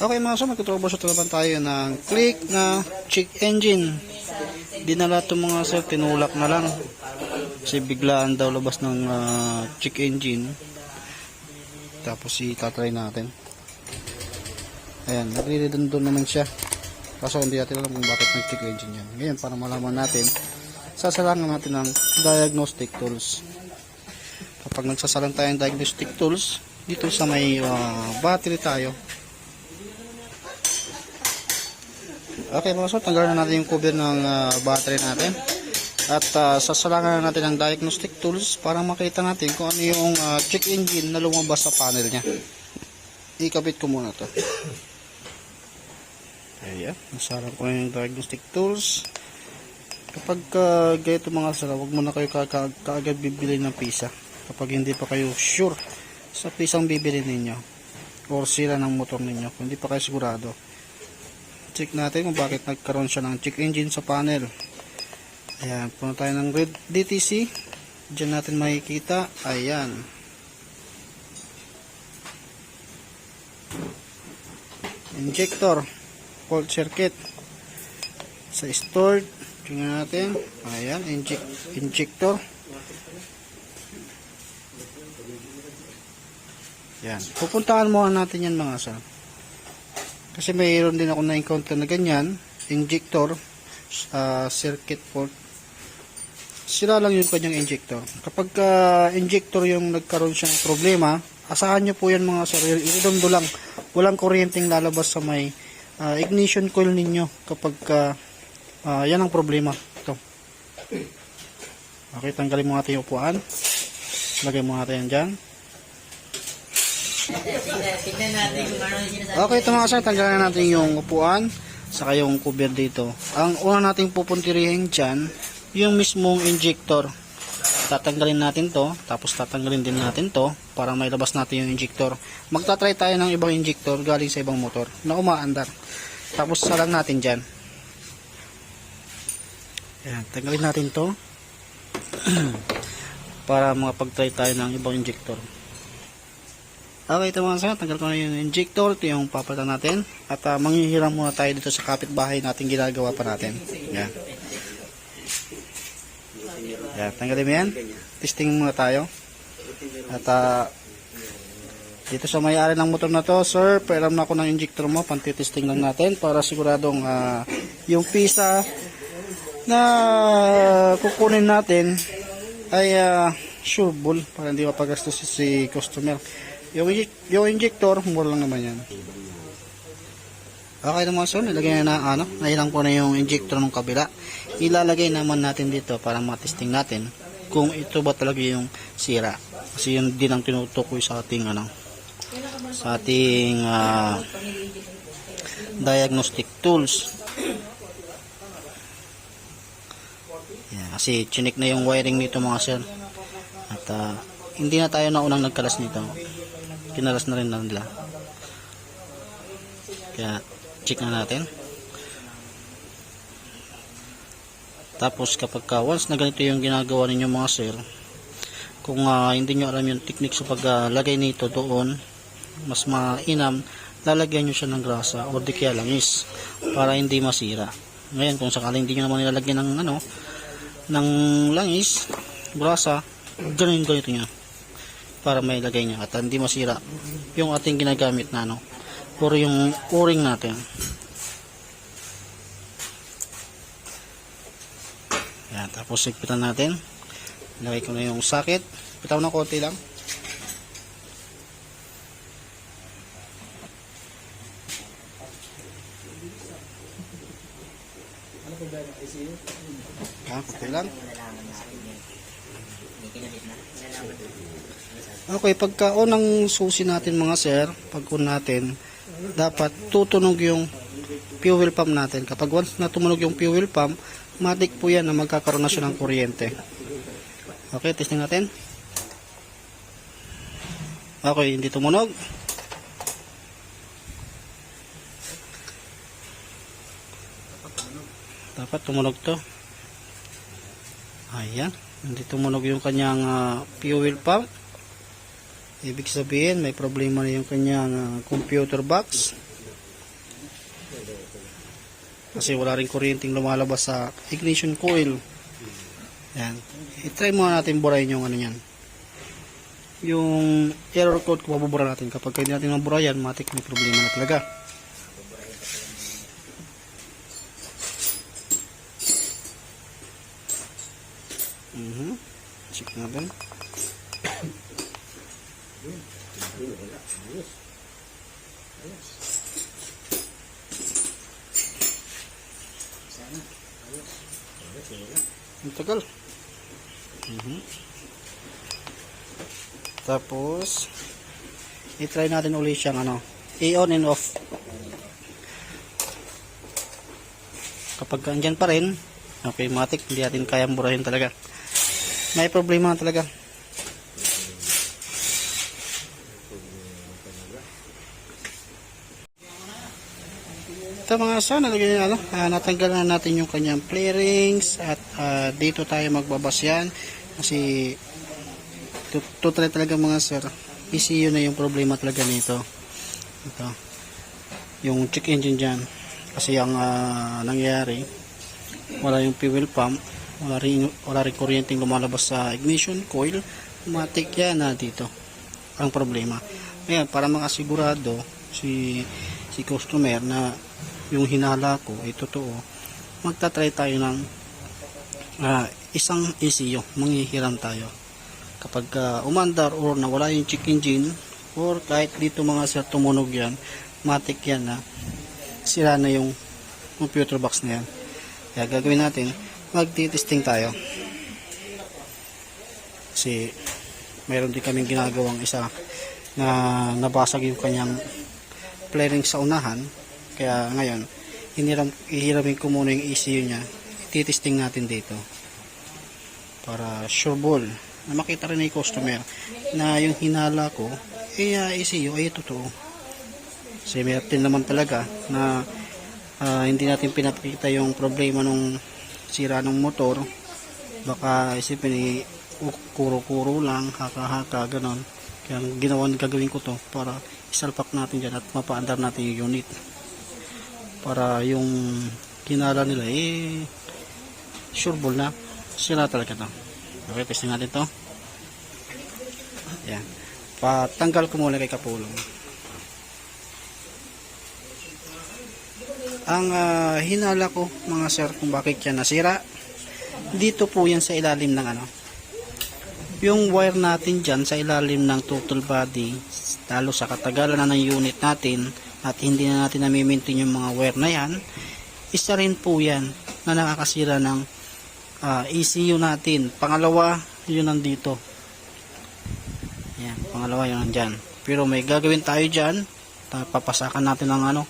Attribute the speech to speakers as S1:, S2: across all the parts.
S1: Okay mga sir, magtutroboshoot naman tayo ng click na check engine. Dinala to mga sir, tinulak na lang. Kasi biglaan daw labas ng ah, check engine. Tapos i-tatry natin. Ayan, nagre-redondo naman siya. Kaso hindi natin alam kung bakit nag-check engine yan. Ngayon, para malaman natin, sasalangan natin ng diagnostic tools. Kapag nagsasalang tayo ng diagnostic tools, dito sa may ah, battery tayo, Okay mga sir, tanggalin na natin yung cover ng ah, battery natin. At uh, sasalangan na natin ang diagnostic tools para makita natin kung ano yung ah, check engine na lumabas sa panel niya. Ikabit ko muna to. Ayan, nasalang ko na yung diagnostic tools. Kapag uh, ganito mga sir, huwag muna kayo ka ka kaagad bibili ng pisa. Kapag hindi pa kayo sure sa pisang bibili ninyo or sira ng motor ninyo, kung hindi pa kayo sigurado check natin kung bakit nagkaroon siya ng check engine sa panel. Ayan, punta tayo ng red DTC dyan natin makikita. Ayan. Injector fault circuit. Sa stored tingnan natin. Ayan, inject, injector. Yan, pupuntahan muna natin yan mga sir kasi mayroon din ako na-encounter na ganyan, injector, uh, circuit fault. Sira lang yung kanyang injector. Kapag uh, injector yung nagkaroon siyang problema, asahan nyo po yan mga sir, iridondo lang. Walang kuryenteng lalabas sa may uh, ignition coil ninyo kapag uh, uh, yan ang problema. Ito. Okay, tanggalin mo natin yung upuan. Lagay mo natin yan dyan.
S2: Ano.
S1: Okay, ito mga sir, tanggalan na natin yung upuan, saka yung cover dito. Ang una nating pupuntirihin dyan, yung mismong injector. Tatanggalin natin to, tapos tatanggalin din natin to, para may labas natin yung injector. Magtatry tayo ng ibang injector galing sa ibang motor, na umaandar. Tapos salang natin dyan. Ayan, tanggalin natin to. para makapag-try tayo ng ibang injector. Ito mga sir, tanggal ko na yung injector, ito yung papalitan natin. At uh, manghihiram muna tayo dito sa kapitbahay natin ginagawa pa natin. Yan. Yan, tanggalin mo yan. Testing muna tayo. At uh, dito sa may-ari ng motor na to, sir, pairam na ako ng injector mo, pantitesting lang natin para siguradong uh, yung pisa na kukunin natin ay uh, sureable para hindi mapagastos si customer. Yung, yung injector, mura lang naman yan. Okay naman sir, nilagay na na ano, nailang ko na yung injector ng kabila. Ilalagay naman natin dito para matesting natin kung ito ba talaga yung sira. Kasi yun din ang tinutukoy sa ating ano, sa ating ah, diagnostic tools. Yan, kasi chinik na yung wiring nito mga sir. At ah, hindi na tayo na unang nagkalas nito kinalas na rin na nila. Kaya check na natin. Tapos kapag ka, once na ganito yung ginagawa ninyo mga sir kung ah, hindi nyo alam yung technique sa paglagay nito doon mas mainam lalagyan nyo siya ng grasa o di kaya langis para hindi masira. Ngayon kung sakaling hindi nyo naman nilalagyan ng ano ng langis grasa ganun ganito nyo para may lagay niya at hindi masira yung ating ginagamit na ano. Or yung o-ring natin. Yan tapos sigpitan natin. Lagay ko na yung socket. Pitaw na konti lang. Ha, konti lang Okay, pagka unang susi natin mga sir, pag on natin, dapat tutunog yung fuel pump natin. Kapag once na tumunog yung fuel pump, matik po yan na magkakaroon na siya ng kuryente. Okay, testing natin. Okay, hindi tumunog. Dapat tumunog to. Ayan, hindi tumunog yung kanyang ah, fuel pump. Ibig sabihin, may problema na yung kanyang ah, computer box. Kasi wala rin kuryenteng lumalabas sa ignition coil. Yan. I-try muna natin burahin yung ano yan. Yung error code kung mabubura natin. Kapag hindi natin mabura yan, matik may problema na talaga. Mhm. Check natin. Ang tagal. Mhm. Tapos, i-try natin ulit siyang ano, i-on and off. Kapag andyan pa rin, okay, matik, hindi natin kayang burahin talaga. May problema talaga. Ito mga sa nalagyan niya ano, ah, natanggal na natin yung kanyang play rings at ah, dito tayo magbabas yan. Kasi totally talaga mga sir ECU na yung problema talaga nito. Ito yung check engine dyan. Kasi ang ah, nangyari wala yung fuel pump wala rin, wala rin kuryenteng lumalabas sa ignition coil matik yan na dito. Ang problema. Ngayon para makasigurado si si customer na yung hinala ko ay totoo magta-try tayo ng ah, isang ECU manghihiram tayo. Kapag ah, umandar or nawala yung check engine or kahit dito mga sir tumunog yan matik yan na sira na yung computer box na yan. Kaya gagawin natin magtitesting tayo. Kasi mayroon din kaming ginagawang isa na nabasag yung kanyang flaring sa unahan kaya ngayon hiniram, ihiramin ko muna yung ECU nya titesting natin dito. Para sure ball na makita rin ng customer na yung hinala ko eh uh, ECU ay totoo. Kasi meron naman talaga na ah, hindi natin pinapakita yung problema nung sira ng motor. Baka isipin eh uh, kuro-kuro lang haka-haka ganon. Kaya ginawa gagawin ko to para isalpak natin dyan at mapaandar natin yung unit para yung kinala nila eh sure ball na. Sila talaga to. Okay testing natin to. Yan patanggal ko muna kay Kapulong. Ang ah, hinala ko mga sir kung bakit yan nasira dito po yan sa ilalim ng ano. Yung wire natin dyan sa ilalim ng total body lalo sa katagalan na ng unit natin at hindi na natin namimintin yung mga wire na yan isa rin po yan na nakakasira ng ah, ECU natin. Pangalawa yun nandito. Yan pangalawa yun nandyan. Pero may gagawin tayo dyan. Papasakan natin ng ano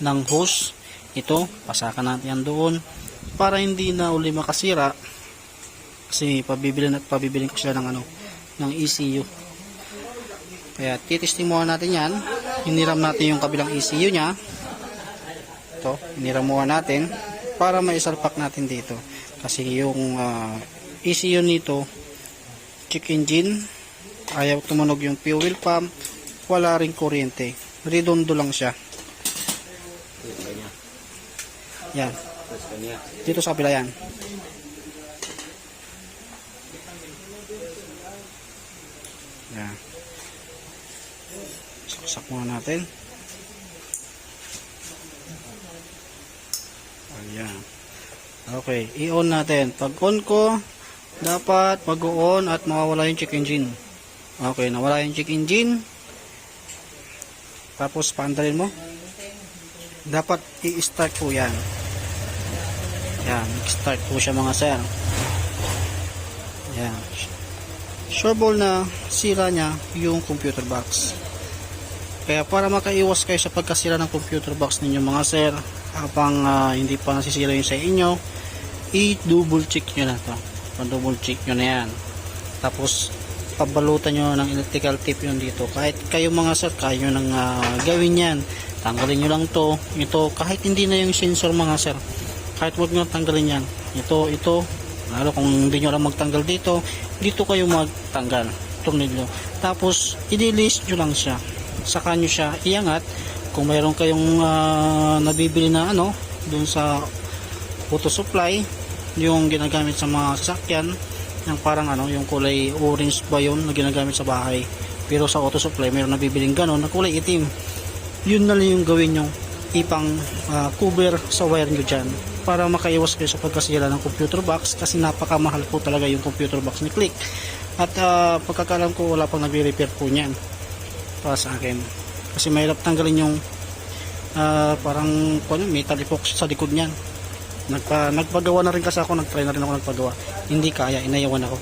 S1: ng hose. Ito pasakan natin yan doon. Para hindi na uli makasira kasi pabibilin at pabibilin ko sila ng ano ng ECU kaya titesting muna natin yan hiniram natin yung kabilang ECU nya ito hiniram muna natin para maisalpak natin dito. Kasi yung ah, ECU nito check engine ayaw tumunog yung fuel pump wala ring kuryente. Redondo lang siya.
S2: Niya.
S1: yan. Dito sa kabila yan. Yan saksak muna natin. Ayan. Okay i-on natin. Pag on ko dapat mag-on at mawawala yung check engine. Okay nawala yung check engine. Tapos paandalin mo. Dapat i-start po yan. Yan, start po siya mga sir. Yan. Sure ball na sira niya yung computer box. Kaya para makaiwas kayo sa pagkasira ng computer box ninyo mga sir, habang ah, hindi pa nasisira yung sa inyo, i-double check nyo na to. Pa-double check nyo na yan. Tapos, pabalutan nyo ng electrical tape yun dito. Kahit kayo mga sir, kaya nyo nang ah, gawin yan. Tanggalin nyo lang to. Ito, kahit hindi na yung sensor mga sir kahit wag nyo tanggalin yan ito ito lalo kung hindi nyo lang magtanggal dito dito kayo magtanggal tornilyo tapos i-release nyo lang siya saka nyo siya iangat. Kung mayroon kayong ah, nabibili na ano dun sa auto supply yung ginagamit sa mga sasakyan yung parang ano yung kulay orange ba yun na ginagamit sa bahay. Pero sa auto supply mayroon nabibiling ganon na kulay itim. Yun na lang yung gawin yung ipang ah, cover sa wire nyo dyan. Para makaiwas kayo sa pagkasira ng computer box kasi napakamahal po talaga yung computer box ni Click. At uh, pagkakalam ko wala pang nagre-repair po niyan para sa akin. Kasi mahirap tanggalin yung ah, parang ano, metal epoxy sa likod niyan. Nagpa, nagpagawa na rin kasi ako nagtry na rin ako nagpagawa. Hindi kaya inayawan ako.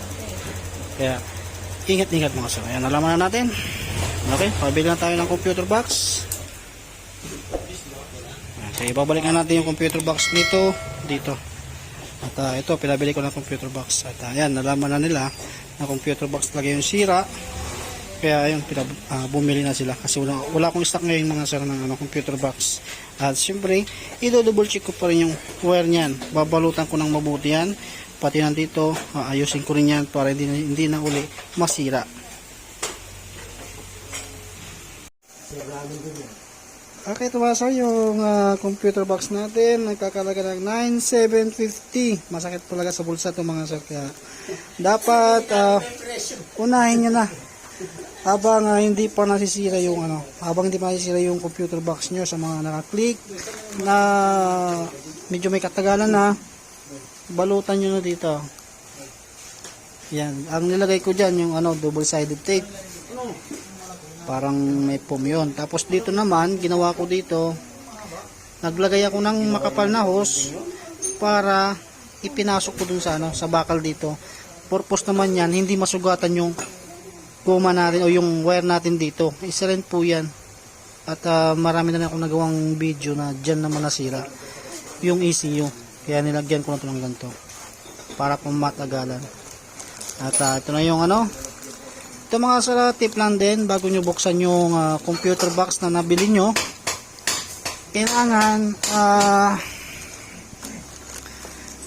S1: Kaya ingat ingat mga sir. Ayan nalaman na natin. Okay pabili na tayo ng computer box. Ayan, so ibabalik na natin yung computer box nito dito. At ah, ito pinabili ko ng computer box. At ayan nalaman na nila na computer box talaga yung sira kaya ayun pinab, ah, bumili na sila kasi wala, wala akong stock ngayon mga sir ng ano, computer box at syempre i-double check ko pa rin yung wire niyan babalutan ko ng mabuti yan pati nandito aayusin ko rin yan para hindi hindi na uli masira Okay, sir, yung ah, computer box natin, nagkakalaga ng 9,750. Masakit talaga sa bulsa ito mga sir. Kaya dapat ah, unahin nyo na. Habang ah, hindi pa nasisira yung ano, habang hindi pa nasisira yung computer box nyo sa mga nakaklik na medyo may katagalan na, balutan nyo na dito. Yan, ang nilagay ko dyan yung ano, double-sided tape parang may foam yun. Tapos dito naman, ginawa ko dito, naglagay ako ng makapal na hose para ipinasok ko dun sa, ano, sa bakal dito. Purpose naman yan, hindi masugatan yung goma natin o yung wire natin dito. Isa rin po yan. At ah, marami na rin akong nagawang video na dyan naman nasira. Yung ECU. Kaya nilagyan ko na ito ng ganito. Para pong matagalan. At ah, ito na yung ano, ito mga sala tip lang din bago nyo buksan yung ah, computer box na nabili nyo. Kailangan ah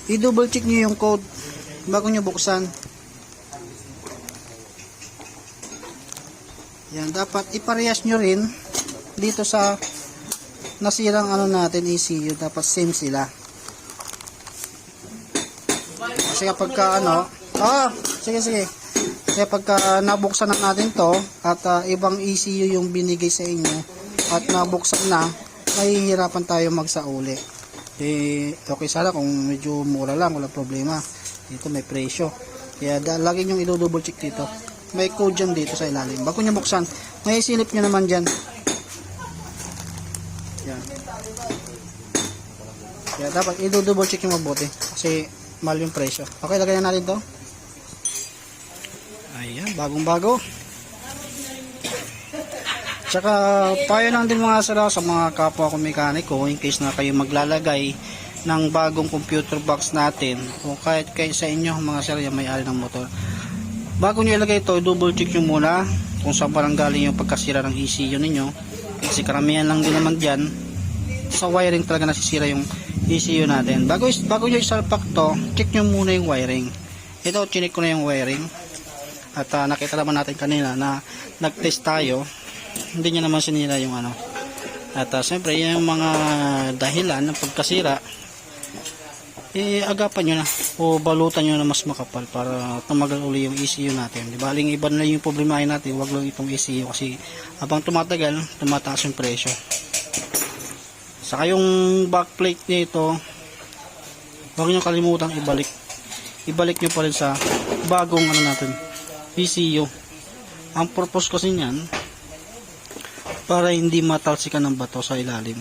S1: i-double check nyo yung code bago nyo buksan. Yan, dapat iparehas nyo rin dito sa nasirang ano natin ECU. Dapat same sila. Kasi kapag ka ano, ah, sige sige. Kaya pagka nabuksan na natin to at ah, ibang ECU yung binigay sa inyo at nabuksan na, mahihirapan tayo magsauli. Eh, okay sana kung medyo mura lang, wala problema. Dito may presyo. Kaya da, lagi nyo i-double check dito. May code dyan dito sa ilalim. Bago nyo buksan, may silip nyo naman dyan. Yan. Kaya dapat i-double check yung mabuti. Kasi mahal yung presyo. Okay, lagay na natin to. Ayan, bagong bago. Tsaka payo lang din mga sala sa mga kapwa ko mekaniko in case na kayo maglalagay ng bagong computer box natin o kahit kayo sa inyo mga sala yung may-ari ng motor. Bago nyo ilagay ito, double check nyo muna kung saan parang galing yung pagkasira ng ECU ninyo. Kasi karamihan lang din naman dyan sa wiring talaga nasisira yung ECU natin. Bago, bago nyo isalpak to, check nyo muna yung wiring. Ito, chinik ko na yung wiring. At ah, nakita naman natin kanina na nag-test tayo, hindi niya naman sinira yung ano. At uh, siyempre, yung mga dahilan ng pagkasira, eh, agapan nyo na o balutan nyo na mas makapal para tumagal uli yung ECU natin. Di ba? Aling iba na yung problema natin, wag lang itong ECU kasi habang tumatagal, tumataas yung presyo. Saka yung backplate nito, huwag nyo kalimutang ibalik. Ibalik nyo pa rin sa bagong ano natin, ECU. Ang purpose kasi niyan, para hindi matalsikan ng bato sa ilalim.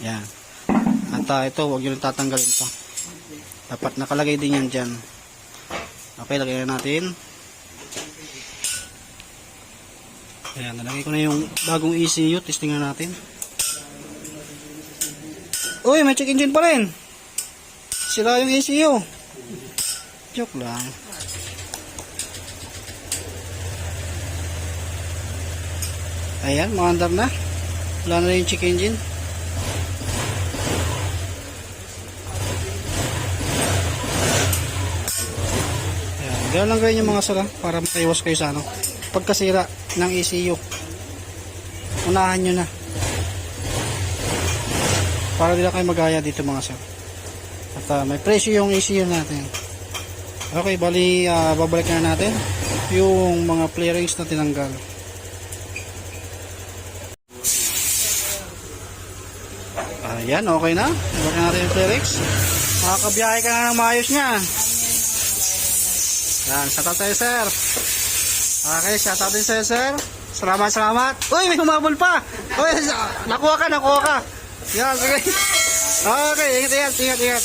S1: Yan. At ah, ito, huwag nyo rin tatanggalin to. Dapat nakalagay din yan dyan. Okay, lagay na natin. Ayan, nalagay ko na yung bagong ECU. Testing na natin. Uy, may check engine pa rin. Sira yung ECU. Joke lang. Ayan, maandar na. Wala na yung check engine. Ganun lang gawin yung mga sala para makaiwas kayo sa ano. Pagkasira ng ECU. Unahan nyo na. Para di na kayo magaya dito mga sir. At ah, may presyo yung ECU natin. Okay, bali ah, babalik na natin yung mga flarings na tinanggal. Ayan, okay na. Babalik na natin yung flarings. Makakabiyahe ka na ng maayos niya. Yan, shoutout sa'yo, sir. Okay, shoutout din sa'yo, sir. Salamat, salamat. Uy, may humabol pa. Uy, nakuha ka, nakuha ka. Yan, sige. Okay, ingat, ingat, ingat, ingat.